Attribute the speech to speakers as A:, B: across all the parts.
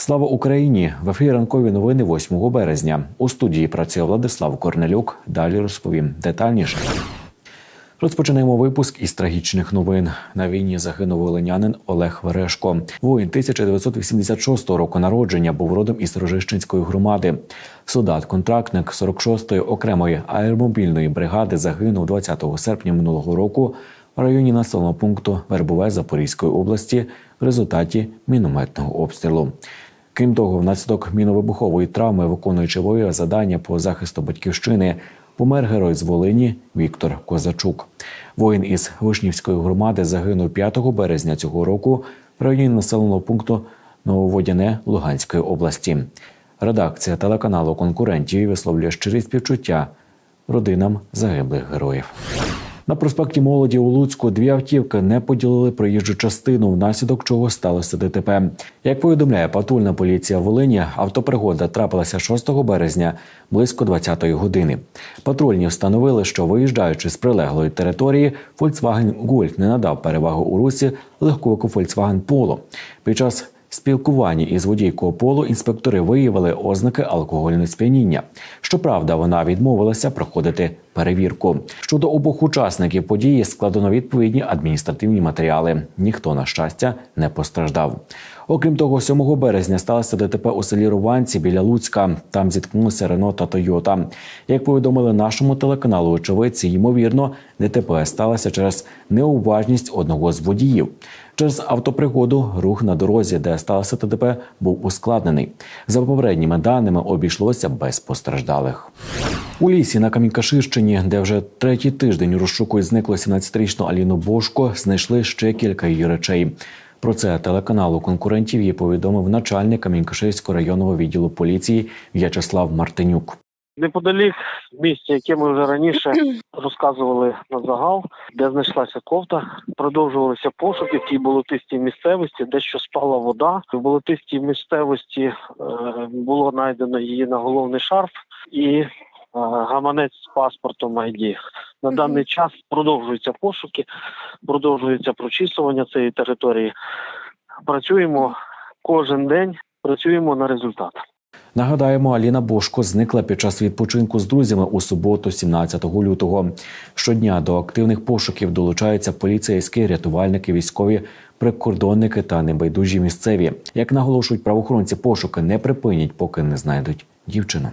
A: Слава Україні! В ефірі ранкові новини 8 березня. У студії працює Владислав Корнелюк. Далі розповім детальніше. Розпочинаємо випуск із трагічних новин. На війні загинув волинянин Олег Верешко. Воїн 1986 року народження був родом із Рожищенської громади. Солдат, контрактник 46-ї окремої аеромобільної бригади загинув 20 серпня минулого року в районі населеного пункту Вербове Запорізької області в результаті мінометного обстрілу. Крім того, внаслідок міновибухової травми, виконуючи бойове завдання по захисту батьківщини, помер герой з Волині Віктор Козачук. Воїн із Вишнівської громади загинув 5 березня цього року в районі населеного пункту Нововодяне Луганської області. Редакція телеканалу конкурентів висловлює щирі співчуття родинам загиблих героїв. На проспекті молоді у Луцьку дві автівки не поділили проїжджу частину, внаслідок чого сталося ДТП. Як повідомляє патрульна поліція Волині, автопригода трапилася 6 березня близько 20-ї години. Патрульні встановили, що виїжджаючи з прилеглої території, Volkswagen Golf не надав перевагу у русі легковику Volkswagen Polo. Під час спілкуванні із водійкою полу інспектори виявили ознаки алкогольного сп'яніння. Щоправда, вона відмовилася проходити перевірку. Щодо обох учасників події складено відповідні адміністративні матеріали. Ніхто на щастя не постраждав. Окрім того, 7 березня сталося ДТП у селі Руванці біля Луцька. Там зіткнулися Рено та Тойота. Як повідомили нашому телеканалу, очевидці, ймовірно, ДТП сталося через неуважність одного з водіїв. Через автопригоду рух на дорозі, де сталося ТДП, був ускладнений. За попередніми даними обійшлося без постраждалих. У лісі на Камінькаширщині, де вже третій тиждень розшукують зниклу 17-річну Аліну Бошко, знайшли ще кілька її речей. Про це телеканалу конкурентів їй повідомив начальник Камінькаширського районного відділу поліції В'ячеслав Мартинюк.
B: Неподалік місця, яке ми вже раніше розказували на загал, де знайшлася ковта, продовжувалися пошуки в тій болотистій місцевості, дещо спала вода. В болотистій місцевості е, було знайдено її наголовний шарф і гаманець з паспортом ID. На даний час продовжуються пошуки, продовжується прочісування цієї території. Працюємо кожен день, працюємо на результат.
A: Нагадаємо, Аліна Бошко зникла під час відпочинку з друзями у суботу, 17 лютого. Щодня до активних пошуків долучаються поліцейські, рятувальники, військові, прикордонники та небайдужі місцеві. Як наголошують правоохоронці, пошуки не припинять, поки не знайдуть дівчину.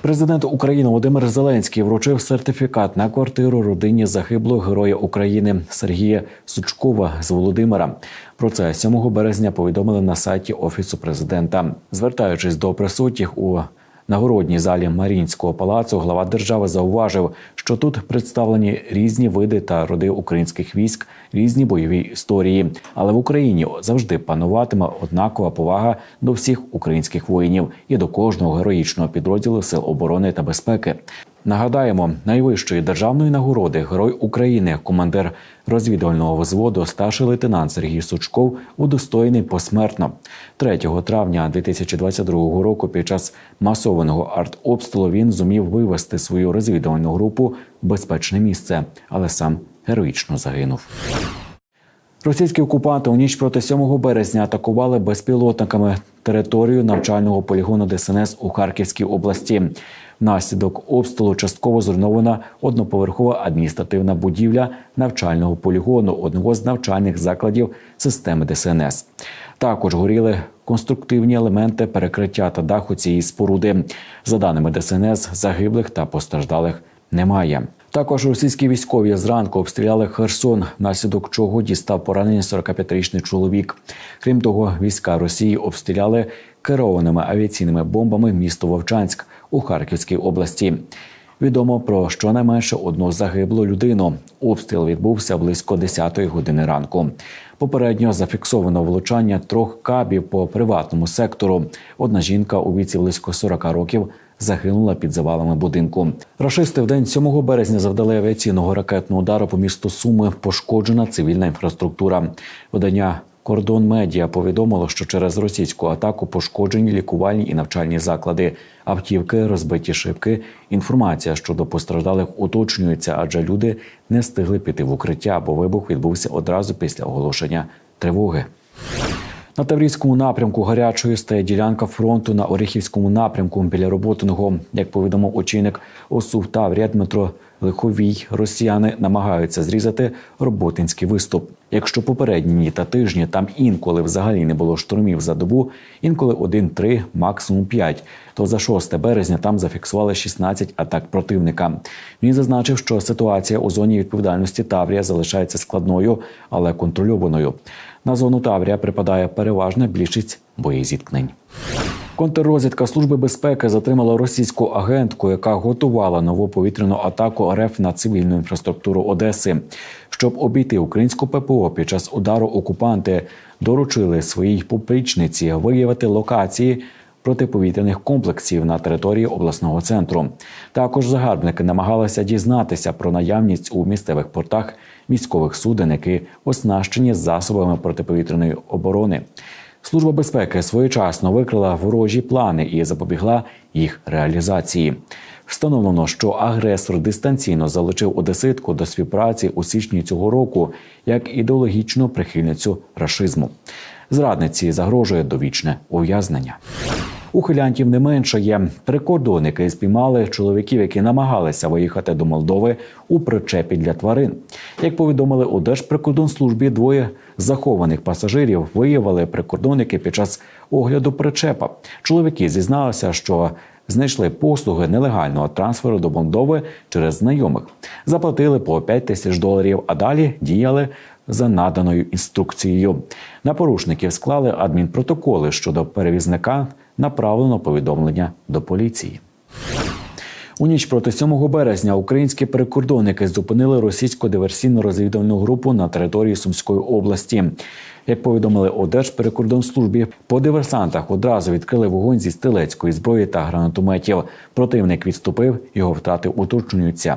A: Президент України Володимир Зеленський вручив сертифікат на квартиру родині загиблого героя України Сергія Сучкова з Володимира. Про це 7 березня повідомили на сайті офісу президента, звертаючись до присутніх у нагородній залі Марінського палацу, глава держави зауважив, що тут представлені різні види та роди українських військ, різні бойові історії. Але в Україні завжди пануватиме однакова повага до всіх українських воїнів і до кожного героїчного підрозділу сил оборони та безпеки. Нагадаємо, найвищої державної нагороди Герой України, командир розвідувального взводу, старший лейтенант Сергій Сучков, удостоєний посмертно 3 травня 2022 року. Під час масованого артобстрілу він зумів вивести свою розвідувальну групу в безпечне місце, але сам героїчно загинув. Російські окупанти у ніч проти 7 березня атакували безпілотниками територію навчального полігону ДСНС у Харківській області. Внаслідок обстрілу частково зруйнована одноповерхова адміністративна будівля навчального полігону одного з навчальних закладів системи ДСНС. Також горіли конструктивні елементи перекриття та даху цієї споруди. За даними ДСНС, загиблих та постраждалих немає. Також російські військові зранку обстріляли Херсон, внаслідок чого дістав поранення 45-річний чоловік. Крім того, війська Росії обстріляли керованими авіаційними бомбами місто Вовчанськ у Харківській області. Відомо про щонайменше одну загиблу людину. Обстріл відбувся близько 10-ї години ранку. Попередньо зафіксовано влучання трьох кабів по приватному сектору. Одна жінка у віці близько 40 років загинула під завалами будинку. Рашисти в день 7 березня завдали авіаційного ракетного удару по місту Суми. Пошкоджена цивільна інфраструктура. Видання Кордон медіа повідомило, що через російську атаку пошкоджені лікувальні і навчальні заклади, автівки, розбиті шибки. Інформація щодо постраждалих уточнюється, адже люди не встигли піти в укриття, бо вибух відбувся одразу після оголошення тривоги. На Таврійському напрямку гарячою стає ділянка фронту на Оріхівському напрямку біля Роботиного. Як повідомив очільник ОСУ Таврія Дмитро Лиховій, росіяни намагаються зрізати роботинський виступ. Якщо попередні дні та тижні там інколи взагалі не було штурмів за добу, інколи один-три, максимум п'ять, то за 6 березня там зафіксували 16 атак противника. Він зазначив, що ситуація у зоні відповідальності Таврія залишається складною, але контрольованою. На зону Таврія припадає переважна більшість боєзіткнень. Контррозвідка Служби безпеки затримала російську агентку, яка готувала нову повітряну атаку РФ на цивільну інфраструктуру Одеси. Щоб обійти українську ППО під час удару окупанти доручили своїй поплічниці виявити локації протиповітряних комплексів на території обласного центру. Також загарбники намагалися дізнатися про наявність у місцевих портах військових суден, які оснащені засобами протиповітряної оборони. Служба безпеки своєчасно викрила ворожі плани і запобігла їх реалізації. Встановлено, що агресор дистанційно залучив одеситку до співпраці у січні цього року як ідеологічну прихильницю рашизму. Зрадниці загрожує довічне ув'язнення. Ухилянтів не менше є. Прикордонники спіймали чоловіків, які намагалися виїхати до Молдови у причепі для тварин. Як повідомили у Держприкордонслужбі, двоє захованих пасажирів виявили прикордонники під час огляду причепа. Чоловіки зізналися, що знайшли послуги нелегального трансферу до Молдови через знайомих, заплатили по 5 тисяч доларів, а далі діяли за наданою інструкцією. На порушників склали адмінпротоколи щодо перевізника. Направлено повідомлення до поліції. У ніч проти 7 березня українські прикордонники зупинили російську диверсійно-розвідувальну групу на території Сумської області. Як повідомили у Держприкордонслужбі, по диверсантах одразу відкрили вогонь зі стрілецької зброї та гранатометів. Противник відступив, його втрати уточнюються.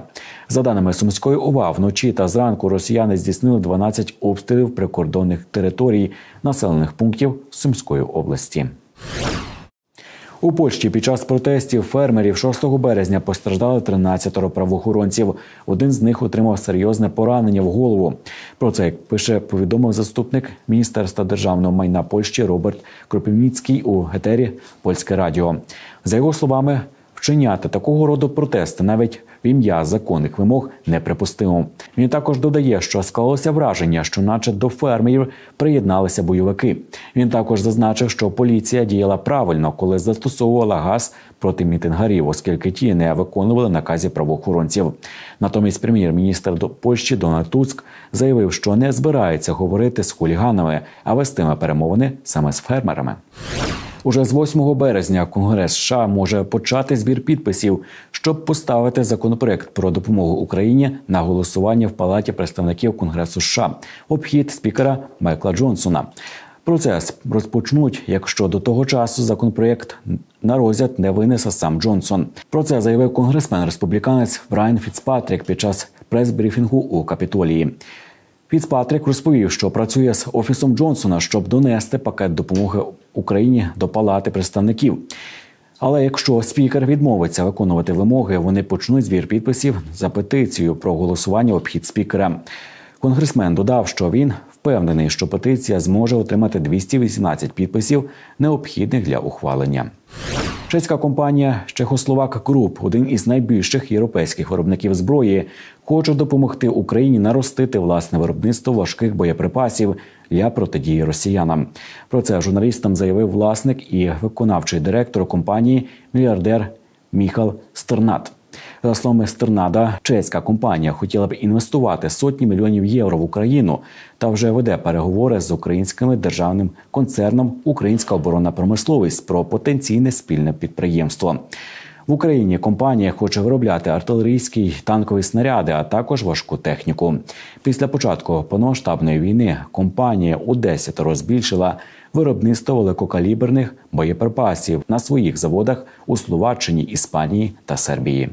A: За даними Сумської ОВА, вночі та зранку росіяни здійснили 12 обстрілів прикордонних територій населених пунктів Сумської області. У Польщі під час протестів фермерів 6 березня постраждали 13 правоохоронців. Один з них отримав серйозне поранення в голову. Про це як пише повідомив заступник міністерства державного майна Польщі Роберт Кропівніцький у гетері Польське Радіо. За його словами, вчиняти такого роду протести навіть в ім'я законних вимог неприпустимо. Він також додає, що склалося враження, що, наче до фермерів, приєдналися бойовики. Він також зазначив, що поліція діяла правильно, коли застосовувала газ проти мітингарів, оскільки ті не виконували наказі правоохоронців. Натомість, прем'єр-міністр до Польщі Дональд Туск заявив, що не збирається говорити з хуліганами, а вестиме перемовини саме з фермерами. Уже з 8 березня Конгрес США може почати збір підписів, щоб поставити законопроект про допомогу Україні на голосування в Палаті представників Конгресу США обхід спікера Майкла Джонсона. Процес розпочнуть, якщо до того часу законопроект на розгляд не винесе сам Джонсон. Про це заявив конгресмен республіканець Брайан Фіцпатрік під час прес-брифінгу у Капітолії. Фіцпатрік розповів, що працює з офісом Джонсона, щоб донести пакет допомоги Україні до палати представників. Але якщо спікер відмовиться виконувати вимоги, вони почнуть збір підписів за петицію про голосування обхід спікера. Конгресмен додав, що він впевнений, що петиція зможе отримати 218 підписів, необхідних для ухвалення. Чеська компанія Чехословак Груп, один із найбільших європейських виробників зброї, хоче допомогти Україні наростити власне виробництво важких боєприпасів для протидії росіянам. Про це журналістам заявив власник і виконавчий директор компанії мільярдер Міхал Стернат. За словами Стернада, чеська компанія хотіла б інвестувати сотні мільйонів євро в Україну та вже веде переговори з українським державним концерном Українська оборонна промисловість про потенційне спільне підприємство. В Україні компанія хоче виробляти артилерійські й танкові снаряди, а також важку техніку. Після початку повномасштабної війни компанія у 10 розбільшила виробництво великокаліберних боєприпасів на своїх заводах у Словаччині, Іспанії та Сербії.